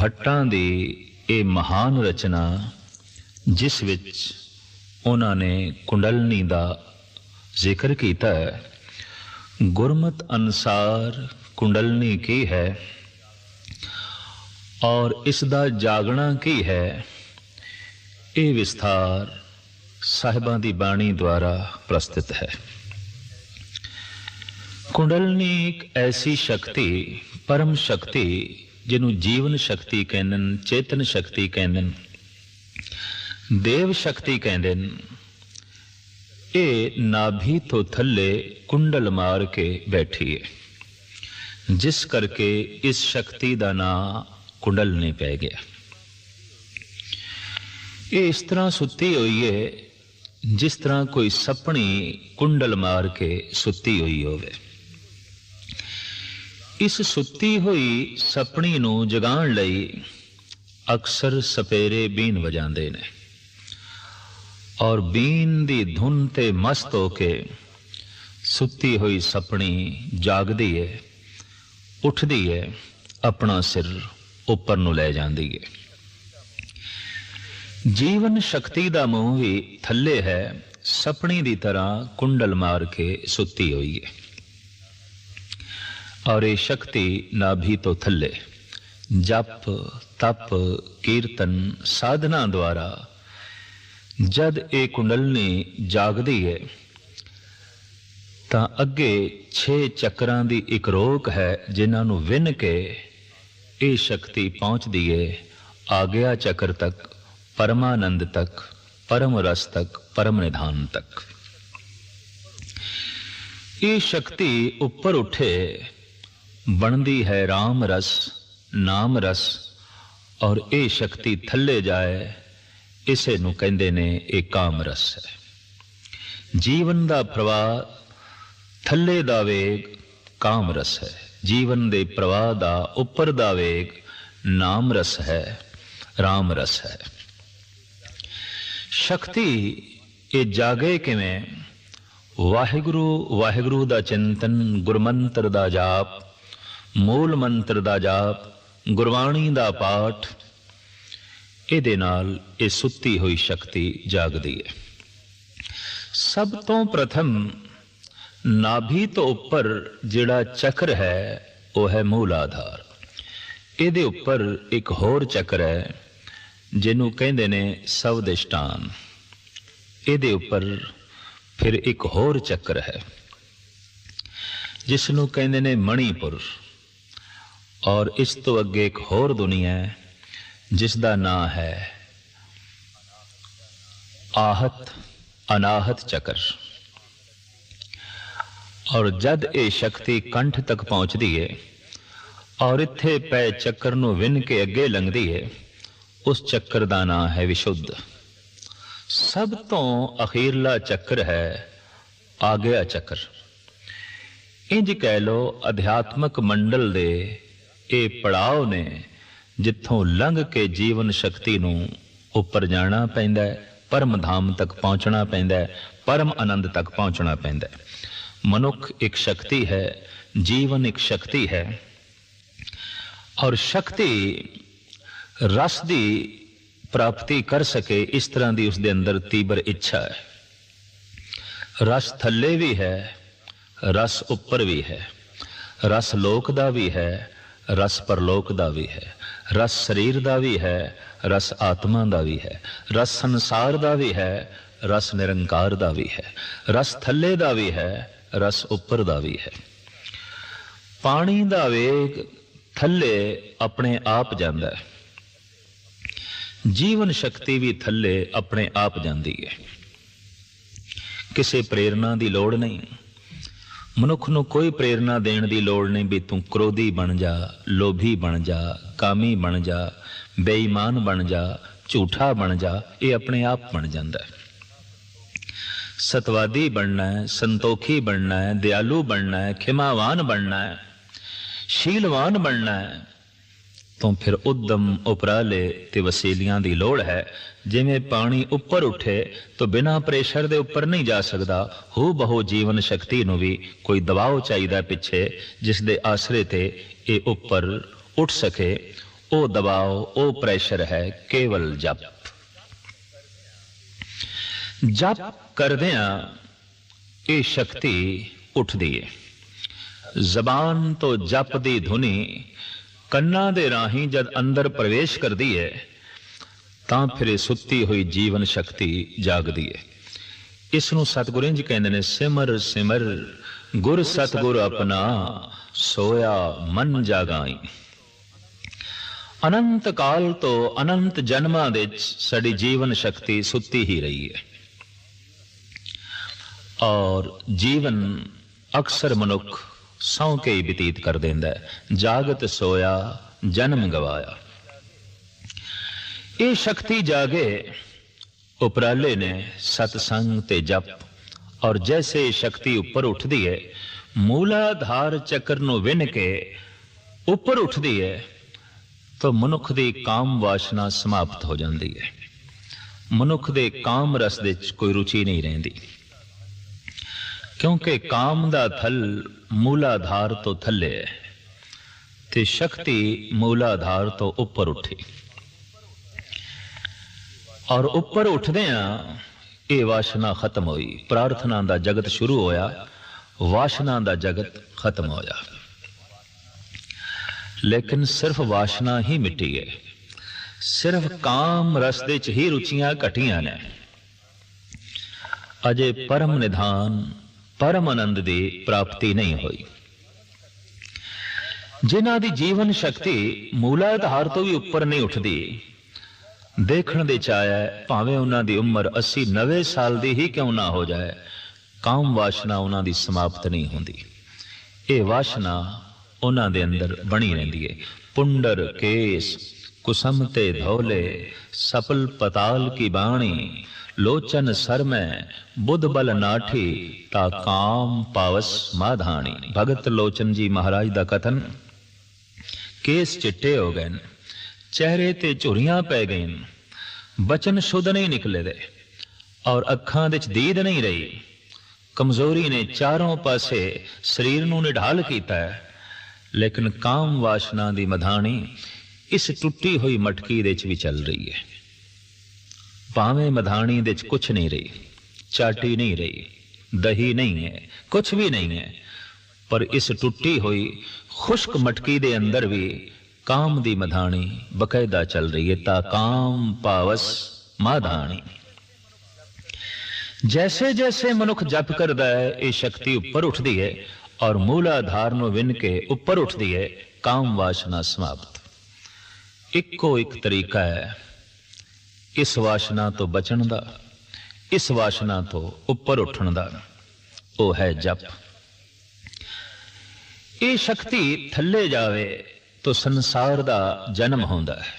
ਭੱਟਾਂ ਦੀ ਇਹ ਮਹਾਨ ਰਚਨਾ, ਜਿਸ ਵਿੱਚ ਉਹਨਾਂ ਨੇ ਕੁੰਡਲਨੀ ਦਾ ਜ਼ਿਕਰ ਕੀਤਾ ਹੈ, ਗੁਰਮਤ ਅਨਸਾਰ ਕੁੰਡਲਨੀ ਕੀ ਹੈ ਔਰ ਇਸ ਦਾ ਜਾਗਣਾ ਕੀ ਹੈ, ਇਹ ਵਿਸਥਾਰ ਸਾਹਿਬਾਂ ਦੀ ਬਾਣੀ ਦੁਆਰਾ ਪ੍ਰਸਤਿਤ ਹੈ। ਕੁੰਡਲਨੀ ਇੱਕ ਐਸੀ ਸ਼ਕਤੀ, ਪਰਮ ਸ਼ਕਤੀ ਜਿਹਨੂੰ ਜੀਵਨ ਸ਼ਕਤੀ ਕਹਿੰਦੇ ਨੇ, ਚੇਤਨ ਸ਼ਕਤੀ ਕਹਿੰਦੇ ਨੇ, ਦੇਵ ਸ਼ਕਤੀ ਕਹਿੰਦੇ ਨੇ, ਇਹ ਨਾਭੀ ਤੋਂ ਥੱਲੇ ਕੁੰਡਲ ਮਾਰ ਕੇ ਬੈਠੀ ਹੈ। ਜਿਸ ਕਰਕੇ ਇਸ ਸ਼ਕਤੀ ਦਾ ਨਾਂ ਕੁੰਡਲ ਨਹੀਂ ਪੈ ਗਿਆ। ਇਹ ਇਸ ਤਰ੍ਹਾਂ ਸੁੱਤੀ ਹੋਈ ਹੈ, ਜਿਸ ਤਰ੍ਹਾਂ ਕੋਈ ਸਪਣੀ ਕੁੰਡਲ ਮਾਰ ਕੇ ਸੁੱਤੀ ਹੋਈ ਹੋਵੇ। ਇਸ ਸੁੱਤੀ ਹੋਈ ਸਪਣੀ ਨੂੰ ਜਗਾਉਣ ਲਈ ਅਕਸਰ ਸਪੇਰੇ ਬੀਨ ਵਜਾਉਂਦੇ ਨੇ। ਔਰ ਬੀਨ ਦੀ ਧੁਨ ਤੇ ਮਸਤ ਹੋ ਕੇ ਸੁੱਤੀ ਹੋਈ ਸਪਣੀ ਜਾਗਦੀ ਹੈ ਉੱਠਦੀ ਹੈ ਆਪਣਾ ਸਿਰ ਉੱਪਰ ਨੂੰ ਲੈ ਜਾਂਦੀ ਏ। ਜੀਵਨ ਸ਼ਕਤੀ ਦਾ ਮੂੰਹ ਵੀ ਥੱਲੇ ਹੈ, ਸਪਣੀ ਦੀ ਤਰ੍ਹਾਂ ਕੁੰਡਲ ਮਾਰ ਕੇ ਸੁੱਤੀ ਹੋਈ ਏ। ਔਰ ਇਹ ਸ਼ਕਤੀ ਨਾਭੀ ਤੋਂ ਥੱਲੇ। ਜਪ, ਤਪ, ਕੀਰਤਨ ਸਾਧਨਾ ਦੁਆਰਾ ਜਦ ਇਹ ਕੁੰਡਲਨੀ ਜਾਗਦੀ ਹੈ, ਤਾਂ ਅੱਗੇ 6 ਚੱਕਰਾਂ ਦੀ ਇੱਕ ਰੋਕ ਹੈ ਜਿਨ੍ਹਾਂ ਨੂੰ ਵਿੰਨ ਕੇ ਇਹ ਸ਼ਕਤੀ ਪਹੁੰਚਦੀ ਹੈ, ਆਗਿਆ ਚੱਕਰ ਤੱਕ, ਪਰਮਾਨੰਦ ਤੱਕ, ਪਰਮ ਰਸ ਤੱਕ, ਪਰਮ ਨਿਧਾਨ ਤੱਕ। ਇਹ ਸ਼ਕਤੀ ਉੱਪਰ ਉੱਠੇ ਬਣਦੀ ਹੈ RAM ਰਸ, ਨਾਮ ਰਸ, ਔਰ ਇਹ ਸ਼ਕਤੀ ਥੱਲੇ ਜਾਏ, ਇਸੇ ਨੂੰ ਕਹਿੰਦੇ ਨੇ ਇਹ ਕਾਮ ਰਸ ਹੈ। ਜੀਵਨ ਦਾ ਪ੍ਰਵਾਹ ਥੱਲੇ ਦਾ ਵੇਗ, ਕਾਮ ਰਸ ਹੈ। ਜੀਵਨ ਦੇ ਪ੍ਰਵਾਹ ਦਾ ਉੱਪਰ ਦਾ ਵੇਗ, ਨਾਮ ਰਸ ਹੈ RAM ਰਸ ਹੈ। ਸ਼ਕਤੀ, ਇਹ ਜਾਗੇ ਕਿਵੇਂ? ਵਾਹਿਗੁਰੂ ਵਾਹਿਗੁਰੂ ਦਾ ਚਿੰਤਨ, ਗੁਰਮੰਤਰ ਦਾ ਜਾਪ ਮੂਲ ਮੰਤਰ ਦਾ ਜਾਪ, ਗੁਰਬਾਣੀ ਦਾ ਪਾਠ, ਇਹਦੇ ਨਾਲ ਇਹ ਸੁੱਤੀ ਹੋਈ ਸ਼ਕਤੀ ਜਾਗਦੀ ਹੈ। ਸਭ ਤੋਂ ਪ੍ਰਥਮ ਨਾਭੀ ਤੋਂ ਉੱਪਰ ਜਿਹੜਾ ਚੱਕਰ ਹੈ, ਉਹ ਹੈ ਮੂਲ ਆਧਾਰ। ਇਹਦੇ ਉੱਪਰ ਇੱਕ ਹੋਰ ਚੱਕਰ ਹੈ, ਜਿਹਨੂੰ ਕਹਿੰਦੇ ਨੇ ਸਵਦਿਸ਼ਟਾਨ। ਇਹਦੇ ਉੱਪਰ ਫਿਰ ਇੱਕ ਹੋਰ ਚੱਕਰ ਹੈ ਜਿਸ ਨੂੰ ਕਹਿੰਦੇ ਨੇ ਮਣੀਪੁਰ। ਔਰ ਇਸ ਤੋਂ ਅੱਗੇ ਇੱਕ ਹੋਰ ਦੁਨੀਆ ਹੈ, ਜਿਸ ਦਾ ਨਾਮ ਹੈ ਆਹਤ ਅਨਾਹਤ ਚੱਕਰ। ਔਰ ਜਦ ਇਹ ਸ਼ਕਤੀ ਕੰਠ ਤੱਕ ਪਹੁੰਚਦੀ ਹੈ ਔਰ ਇੱਥੇ ਪੈ ਚੱਕਰ ਨੂੰ ਵਿੰਨ ਕੇ ਅੱਗੇ ਲੰਘਦੀ ਹੈ ਉਸ ਚੱਕਰ ਦਾ ਨਾਂ ਹੈ ਵਿਸ਼ੁੱਧ। ਸਭ ਤੋਂ ਅਖੀਰਲਾ ਚੱਕਰ ਹੈ ਆਗਿਆ ਚੱਕਰ। ਇੰਜ ਕਹਿ ਲੋ ਅਧਿਆਤਮਕ ਮੰਡਲ ਦੇ ਇਹ ਪੜਾਅ ਨੇ ਜਿੱਥੋਂ ਲੰਘ ਕੇ ਜੀਵਨ ਸ਼ਕਤੀ ਨੂੰ ਉੱਪਰ ਜਾਣਾ ਪੈਂਦਾ ਹੈ, ਪਰਮ ਧਾਮ ਤੱਕ ਪਹੁੰਚਣਾ ਪੈਂਦਾ ਹੈ, ਪਰਮ ਆਨੰਦ ਤੱਕ ਪਹੁੰਚਣਾ ਪੈਂਦਾ ਹੈ। ਮਨੁੱਖ ਇੱਕ ਸ਼ਕਤੀ ਹੈ, ਜੀਵਨ ਇੱਕ ਸ਼ਕਤੀ ਹੈ ਔਰ ਸ਼ਕਤੀ ਰਸ ਦੀ ਪ੍ਰਾਪਤੀ ਕਰ ਸਕੇ, ਇਸ ਤਰ੍ਹਾਂ ਦੀ ਉਸ ਦੇ ਅੰਦਰ ਤੀਬਰ ਇੱਛਾ ਹੈ। ਰਸ ਥੱਲੇ ਵੀ ਹੈ, ਰਸ ਉੱਪਰ ਵੀ ਹੈ, ਰਸ ਲੋਕ ਦਾ ਵੀ ਹੈ ਰਸ ਪਰਲੋਕ ਦਾ ਵੀ ਹੈ, ਰਸ ਸਰੀਰ ਦਾ ਵੀ ਹੈ, ਰਸ ਆਤਮਾ ਦਾ ਵੀ ਹੈ, ਰਸ ਸੰਸਾਰ ਦਾ ਵੀ ਹੈ, ਰਸ ਨਿਰੰਕਾਰ ਦਾ ਵੀ ਹੈ, ਰਸ ਥੱਲੇ ਦਾ ਵੀ ਹੈ, ਰਸ ਉੱਪਰ ਦਾ ਵੀ ਹੈ। ਪਾਣੀ ਦਾ ਵੇਗ ਥੱਲੇ ਆਪਣੇ ਆਪ ਜਾਂਦਾ ਹੈ। ਜੀਵਨ ਸ਼ਕਤੀ ਵੀ ਥੱਲੇ ਆਪਣੇ ਆਪ ਜਾਂਦੀ ਹੈ। ਕਿਸੇ ਪ੍ਰੇਰਣਾ ਦੀ ਲੋੜ ਨਹੀਂ। ਮਨੁੱਖ ਨੂੰ ਕੋਈ ਪ੍ਰੇਰਣਾ ਦੇਣ ਦੀ ਲੋੜ ਨਹੀਂ ਵੀ ਤੂੰ ਕ੍ਰੋਧੀ ਬਣ ਜਾ, ਲੋਭੀ ਬਣ ਜਾ, ਕਾਮੀ ਬਣ ਜਾ, ਬੇਈਮਾਨ ਬਣ ਜਾ, ਝੂਠਾ ਬਣ ਜਾ, ਇਹ ਆਪਣੇ ਆਪ ਬਣ ਜਾਂਦਾ ਹੈ। ਸਤਵਾਦੀ ਬਣਨਾ ਹੈ, ਸੰਤੋਖੀ ਬਣਨਾ ਹੈ, ਦਿਆਲੂ ਬਣਨਾ ਹੈ, ਖਿਮਾਵਾਨ ਬਣਨਾ ਹੈ, ਸ਼ੀਲਵਾਨ ਬਣਨਾ ਹੈ ਤੋਂ ਫਿਰ ਉਦਮ ਉਪਰਾਲੇ ਤੇ ਵਸੀਲਿਆਂ ਦੀ ਲੋੜ ਹੈ। ਜਿਵੇਂ ਪਾਣੀ ਉੱਪਰ ਉੱਠੇ, ਤਾਂ ਬਿਨਾਂ ਪ੍ਰੈਸ਼ਰ ਦੇ ਉੱਪਰ ਨਹੀਂ ਜਾ ਸਕਦਾ। ਹੋ ਬਹੁ ਜੀਵਨ ਸ਼ਕਤੀ ਨੂੰ ਵੀ ਕੋਈ ਦਬਾਅ ਚਾਹੀਦਾ ਪਿੱਛੇ, ਜਿਸ ਦੇ ਆਸਰੇ ਤੇ ਇਹ ਉੱਪਰ ਉੱਠ ਸਕੇ। ਉਹ ਦਬਾਓ ਉਹ ਪ੍ਰੈਸ਼ਰ ਹੈ, ਕੇਵਲ ਜਪ। ਜਪ ਕਰਦਿਆਂ ਇਹ ਸ਼ਕਤੀ ਉੱਠਦੀ ਹੈ ਜ਼ਬਾਨ ਤੋਂ ਜਪ ਦੀ ਧੁਨੀ ਕੰਨਾਂ ਦੇ ਰਾਹੀਂ ਜਦ ਅੰਦਰ ਪ੍ਰਵੇਸ਼ ਕਰਦੀ ਹੈ ਤਾਂ ਫਿਰ ਇਹ ਸੁੱਤੀ ਹੋਈ ਜੀਵਨ ਸ਼ਕਤੀ ਜਾਗਦੀ ਹੈ ਇਸ ਨੂੰ ਸਤਿਗੁਰੂ ਜੀ ਕਹਿੰਦੇ ਨੇ, ਸਿਮਰ ਸਿਮਰ, ਗੁਰ ਸਤਿਗੁਰ ਆਪਣਾ ਸੋਇਆ ਮਨ ਜਾਗਾਈ। ਅਨੰਤ ਕਾਲ ਤੋਂ ਅਨੰਤ ਜਨਮਾਂ ਦੇ ਵਿੱਚ ਸਾਡੀ ਜੀਵਨ ਸ਼ਕਤੀ ਸੁੱਤੀ ਹੀ ਰਹੀ ਹੈ ਔਰ ਜੀਵਨ ਅਕਸਰ ਮਨੁੱਖ ਸੌਂ ਕੇ ਹੀ ਬਤੀਤ ਕਰ ਦਿੰਦਾ ਜਾਗਤ ਸੋਇਆ, ਜਨਮ ਗਵਾਇਆ। ਇਹ ਸ਼ਕਤੀ ਜਾਗੇ, ਉਪਰਾਲੇ ਨੇ ਸਤਸੰਗ ਤੇ ਜਪ। ਔਰ ਜੈਸੇ ਸ਼ਕਤੀ ਉੱਪਰ ਉੱਠਦੀ ਹੈ, ਮੂਲਾਧਾਰ ਚੱਕਰ ਨੂੰ ਵਿੰਨ ਕੇ ਉੱਪਰ ਉੱਠਦੀ ਹੈ, ਤਾਂ ਮਨੁੱਖ ਦੀ ਕਾਮ ਵਾਸ਼ਨਾ ਸਮਾਪਤ ਹੋ ਜਾਂਦੀ ਹੈ। ਮਨੁੱਖ ਦੇ ਕਾਮ ਰਸ ਦੇ ਵਿੱਚ ਕੋਈ ਰੁਚੀ ਨਹੀਂ ਰਹਿੰਦੀ। ਕਿਉਂਕਿ ਕਾਮ ਦਾ ਥਲ ਮੂਲਾਧਾਰ ਤੋਂ ਥੱਲੇ ਹੈ ਤੇ ਸ਼ਕਤੀ ਮੂਲਾਧਾਰ ਤੋਂ ਉੱਪਰ ਉੱਠੀ। ਔਰ ਉੱਪਰ ਉੱਠਦੇ ਉੱਠਦਿਆਂ ਇਹ ਵਾਸ਼ਨਾ ਖਤਮ ਹੋਈ। ਪ੍ਰਾਰਥਨਾ ਦਾ ਜਗਤ ਸ਼ੁਰੂ ਹੋਇਆ। ਵਾਸ਼ਨਾ ਦਾ ਜਗਤ ਖਤਮ ਹੋਇਆ। ਲੇਕਿਨ ਸਿਰਫ ਵਾਸ਼ਨਾ ਹੀ ਮਿੱਟੀ ਹੈ। ਸਿਰਫ ਕਾਮ ਰਸ ਦੇ ਚ ਹੀ ਰੁਚੀਆਂ ਘਟੀਆਂ ਨੇ। ਅਜੇ ਪਰਮ ਨਿਧਾਨ ਪਰਮ ਆਨੰਦ ਦੀ ਪ੍ਰਾਪਤੀ ਨਹੀਂ ਹੋਈ। ਜਿਨ੍ਹਾਂ ਦੀ ਜੀਵਨ ਸ਼ਕਤੀ ਮੂਲਾਧਾਰ ਤੋਂ ਵੀ ਉੱਪਰ ਨਹੀਂ ਉੱਠਦੀ, ਦੇਖਣ ਦੇ ਚ ਆਇਆ ਭਾਵੇਂ ਉਹਨਾਂ ਦੀ ਉਮਰ 80 90 ਸਾਲ ਦੀ ਹੀ ਕਿਉਂ ਨਾ ਹੋ ਜਾਏ, ਕਾਮ ਵਾਸ਼ਨਾ ਉਹਨਾਂ ਦੀ ਸਮਾਪਤ ਨਹੀਂ ਹੁੰਦੀ। ਇਹ ਵਾਸ਼ਨਾ ਉਹਨਾਂ ਦੇ ਅੰਦਰ ਬਣੀ ਰਹਿੰਦੀ ਹੈ। ਪੁੰਡਰ ਕੇਸ ਕੁਸਮ ਤੇ ਧੌਲੇ ਸਪਲ ਪਤਾਲ ਕੀ ਬਾਣੀ ਲੋਚਨ ਸਰ ਮੈਂ ਬੁੱਧ ਬਲ ਨਾਠੀ ਤਾ ਕਾਮ ਪਾਵਸ ਮਾਧਾਣੀ ਭਗਤ ਲੋਚਨ ਜੀ ਮਹਾਰਾਜ ਦਾ ਕਥਨ ਕੇਸ ਚਿੱਟੇ ਹੋ ਗਏ ਨੇ ਚਿਹਰੇ ਤੇ ਝੁਰੀਆਂ ਪੈ ਗਈਆਂ ਬਚਨ ਸ਼ੁੱਧ ਨਹੀਂ ਨਿਕਲੇ ਦੇ ਔਰ ਅੱਖਾਂ ਦੇ ਵਿੱਚ ਦੀਦ ਨਹੀਂ ਰਹੀ ਕਮਜ਼ੋਰੀ ਨੇ ਚਾਰੋਂ ਪਾਸੇ ਸਰੀਰ ਨੂੰ ਨਿਢਾਲ ਕੀਤਾ ਹੈ ਲੇਕਿਨ ਕਾਮ ਵਾਸ਼ਨਾ ਦੀ ਮਧਾਣੀ ਇਸ ਟੁੱਟੀ ਹੋਈ ਮਟਕੀ ਦੇ ਵਿੱਚ ਵੀ ਚੱਲ ਰਹੀ ਹੈ। ਭਾਵੇਂ ਮਧਾਣੀ ਦੇ ਵਿੱਚ ਕੁਝ ਨਹੀਂ ਰਹੀ, ਚਾਟੀ ਨਹੀਂ ਰਹੀ, ਦਹੀ ਨਹੀਂ ਹੈ ਕੁਝ ਵੀ ਨਹੀਂ ਹੈ, ਪਰ ਇਸ ਟੁੱਟੀ ਹੋਈ ਖੁਸ਼ਕ ਮਟਕੀ ਦੇ ਅੰਦਰ ਵੀ ਕਾਮ ਦੀ ਮਧਾਣੀ ਬਕਾਇਦਾ ਚੱਲ ਰਹੀ ਹੈ, ਤਾਂ ਕਾਮ ਪਾਵਸ ਮਾਧਾਣੀ। ਜੈਸੇ ਜੈਸੇ ਮਨੁੱਖ ਜਪ ਕਰਦਾ ਹੈ, ਇਹ ਸ਼ਕਤੀ ਉੱਪਰ ਉੱਠਦੀ ਹੈ ਔਰ ਮੂਲਾਧਾਰ ਨੂੰ ਵਿੰਨ ਕੇ ਉੱਪਰ ਉੱਠਦੀ ਹੈ, ਕਾਮ ਵਾਸ਼ਨਾ ਸਮਾਪਤ। ਇੱਕੋ ਇੱਕ ਤਰੀਕਾ ਹੈ। ਇਸ ਵਾਸ਼ਨਾ ਤੋਂ ਬਚਣ ਦਾ, ਇਸ ਵਾਸ਼ਨਾ ਤੋਂ ਉੱਪਰ ਉੱਠਣ ਦਾ। ਉਹ ਹੈ ਜਪ। ਇਹ ਸ਼ਕਤੀ ਥੱਲੇ ਜਾਵੇ ਤਾਂ ਸੰਸਾਰ ਦਾ ਜਨਮ ਹੁੰਦਾ ਹੈ।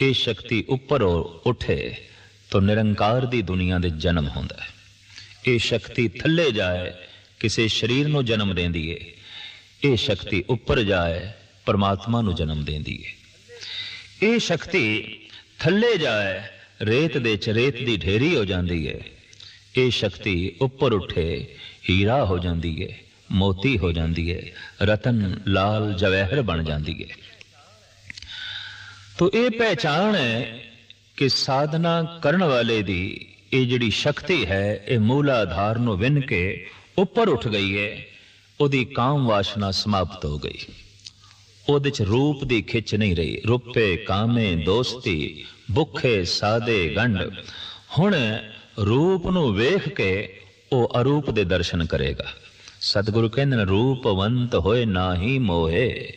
ਇਹ ਸ਼ਕਤੀ ਉੱਪਰ ਉੱਠੇ ਤਾਂ ਨਿਰੰਕਾਰ ਦੀ ਦੁਨੀਆ ਦੇ ਜਨਮ ਹੁੰਦਾ ਹੈ। ਇਹ ਸ਼ਕਤੀ ਥੱਲੇ ਜਾਏ, ਕਿਸੇ ਸਰੀਰ ਨੂੰ ਜਨਮ ਦਿੰਦੀ ਏ ਇਹ ਸ਼ਕਤੀ ਉੱਪਰ ਜਾਏ ਪਰਮਾਤਮਾ ਨੂੰ ਜਨਮ ਦਿੰਦੀ ਹੈ ਇਹ ਸ਼ਕਤੀ ਥੱਲੇ ਜਾਏ, ਰੇਤ ਦੇ ਚ ਰੇਤ ਦੀ ਢੇਰੀ ਹੋ ਜਾਂਦੀ ਏ। ਇਹ ਸ਼ਕਤੀ ਉੱਪਰ ਉੱਠੇ, ਹੀਰਾ ਹੋ ਜਾਂਦੀ ਹੈ ਮੋਤੀ ਹੋ ਜਾਂਦੀ ਹੈ ਰਤਨ ਲਾਲ ਜਵਾਹਰ ਬਣ ਜਾਂਦੀ ਹੈ ਤੋ ਇਹ ਪਹਿਚਾਨ ਹੈ ਕਿ ਸਾਧਨਾ ਕਰਨ ਵਾਲੇ ਦੀ ਇਹ ਜਿਹੜੀ ਸ਼ਕਤੀ ਹੈ, ਇਹ ਮੂਲ ਆਧਾਰ ਨੂੰ ਵਿੰਨ ਕੇ ਉੱਪਰ ਉੱਠ ਗਈ ਹੈ ਉਹਦੀ ਕਾਮ ਵਾਸ਼ਨਾ ਸਮਾਪਤ ਹੋ ਗਈ। ਉਹਦੇ ਚ ਰੂਪ ਦੀ ਖਿੱਚ ਨਹੀਂ ਰਹੀ ਰੂਪੇ ਕਾਮੇ ਦੋਸਤੀ ਭੁੱਖੇ ਸਾਦੇ ਗੰਢ ਹੁਣ ਰੂਪ ਨੂੰ ਵੇਖ ਕੇ ਉਹ ਅਰੂਪ ਦੇ ਦਰਸ਼ਨ ਕਰੇਗਾ ਸਤਿਗੁਰੂ ਕਹਿੰਦੇ ਨੇ ਰੂਪਵੰਤ ਹੋਏ ਨਾਹੀ ਮੋਹੇ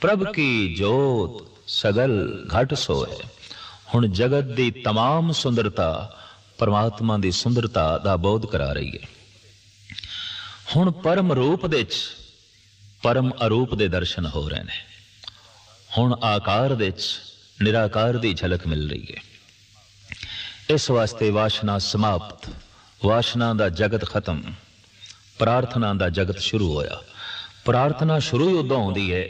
ਪ੍ਰਭ ਕੀ ਜੋਤ ਸਗਲ ਘਟ ਸੋਏ ਹੁਣ ਜਗਤ ਦੀ तमाम ਸੁੰਦਰਤਾ ਪਰਮਾਤਮਾ ਦੀ ਸੁੰਦਰਤਾ ਦਾ ਬੋਧ ਕਰਾ ਰਹੀ ਹੈ ਹੁਣ ਪਰਮ ਰੂਪ ਦੇ ਚ ਪਰਮ ਅਰੂਪ ਦੇ ਦਰਸ਼ਨ ਹੋ ਰਹੇ ਨੇ। ਹੁਣ ਆਕਾਰ ਦੇ ਚ ਨਿਰਾਕਾਰ ਦੀ ਝਲਕ ਮਿਲ ਰਹੀ ਹੈ। ਇਸ ਵਾਸਤੇ ਵਾਸ਼ਨਾ ਸਮਾਪਤ। ਵਾਸ਼ਨਾ ਦਾ ਜਗਤ ਖਤਮ। ਪ੍ਰਾਰਥਨਾ ਦਾ ਜਗਤ ਸ਼ੁਰੂ ਹੋਇਆ। ਪ੍ਰਾਰਥਨਾ ਸ਼ੁਰੂ ਹੀ ਉਦੋਂ ਹੁੰਦੀ ਹੈ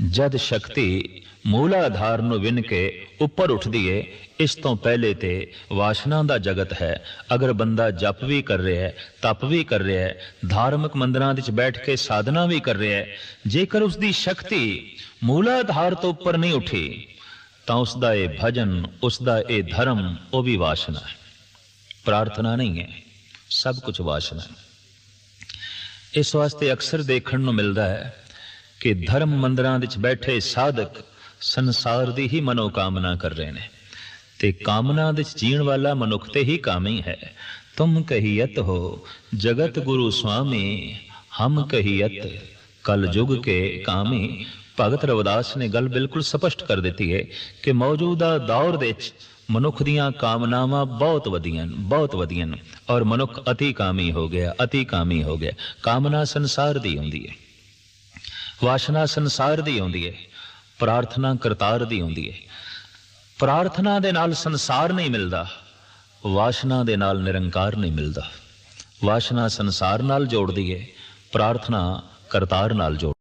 ਜਦ ਸ਼ਕਤੀ ਮੂਲ ਆਧਾਰ ਨੂੰ ਵਿੰਨ ਕੇ ਉੱਪਰ ਉੱਠਦੀ ਏ, ਇਸ ਤੋਂ ਪਹਿਲੇ ਤੇ ਵਾਸ਼ਨਾ ਦਾ ਜਗਤ ਹੈ। ਅਗਰ ਬੰਦਾ ਜਪ ਵੀ ਕਰ ਰਿਹਾ ਹੈ, ਤਪ ਵੀ ਕਰ ਰਿਹਾ ਹੈ, ਧਾਰਮਿਕ ਮੰਦਰਾਂ ਵਿੱਚ ਬੈਠ ਕੇ ਸਾਧਨਾ ਵੀ ਕਰ ਰਿਹਾ ਹੈ, ਜੇਕਰ ਉਸ ਦੀ ਸ਼ਕਤੀ ਮੂਲ ਆਧਾਰ ਤੋਂ ਉੱਪਰ ਨਹੀਂ ਉੱਠੀ, ਤਾਂ ਉਸ ਦਾ ਇਹ ਭਜਨ ਉਸ ਦਾ ਇਹ ਧਰਮ, ਉਹ ਵੀ ਵਾਸ਼ਨਾ ਹੈ। ਪ੍ਰਾਰਥਨਾ ਨਹੀਂ ਹੈ, ਸਭ ਕੁਝ ਵਾਸ਼ਨਾ ਹੈ। ਇਸ ਵਾਸਤੇ ਅਕਸਰ ਦੇਖਣ ਨੂੰ ਮਿਲਦਾ ਹੈ ਕਿ ਧਰਮ ਮੰਦਰਾਂ ਵਿੱਚ ਬੈਠੇ ਸਾਧਕ ਸੰਸਾਰ ਦੀ ਹੀ ਮਨੋਕਾਮਨਾ ਕਰ ਰਹੇ ਨੇ ਤੇ ਕਾਮਨਾ ਵਿੱਚ ਜੀਣ ਵਾਲਾ ਮਨੁੱਖ ਤੇ ਹੀ ਕਾਮੀ ਹੈ। ਤੁਮ ਕਹੀਅਤ ਹੋ, ਜਗਤ ਗੁਰੂ ਸੁਆਮੀ, ਹਮ ਕਹੀਅਤ, ਕਲ ਯੁਗ ਕੇ ਕਾਮੀ। ਭਗਤ ਰਵਿਦਾਸ ਨੇ ਗੱਲ ਬਿਲਕੁਲ ਸਪਸ਼ਟ ਕਰ ਦਿੱਤੀ ਹੈ ਕਿ ਮੌਜੂਦਾ ਦੌਰ ਦੇ ਵਿੱਚ ਮਨੁੱਖ ਦੀਆਂ ਕਾਮਨਾਵਾਂ ਬਹੁਤ ਵਧੀਆਂ ਬਹੁਤ ਵਧੀਆਂ ਔਰ ਮਨੁੱਖ ਅਤੀ ਕਾਮੀ ਹੋ ਗਿਆ, ਅਤੀ ਕਾਮੀ ਹੋ ਗਿਆ। ਕਾਮਨਾ ਸੰਸਾਰ ਦੀ ਹੁੰਦੀ ਹੈ। ਵਾਸ਼ਨਾ ਸੰਸਾਰ ਦੀ ਆਉਂਦੀ ਹੈ ਪ੍ਰਾਰਥਨਾ ਕਰਤਾਰ ਦੀ ਆਉਂਦੀ ਹੈ ਪ੍ਰਾਰਥਨਾ ਦੇ ਨਾਲ ਸੰਸਾਰ ਨਹੀਂ ਮਿਲਦਾ, ਵਾਸ਼ਨਾ ਦੇ ਨਾਲ ਨਿਰੰਕਾਰ ਨਹੀਂ ਮਿਲਦਾ। ਵਾਸ਼ਨਾ ਸੰਸਾਰ ਨਾਲ ਜੋੜਦੀ ਹੈ ਪ੍ਰਾਰਥਨਾ ਕਰਤਾਰ ਨਾਲ ਜੋੜ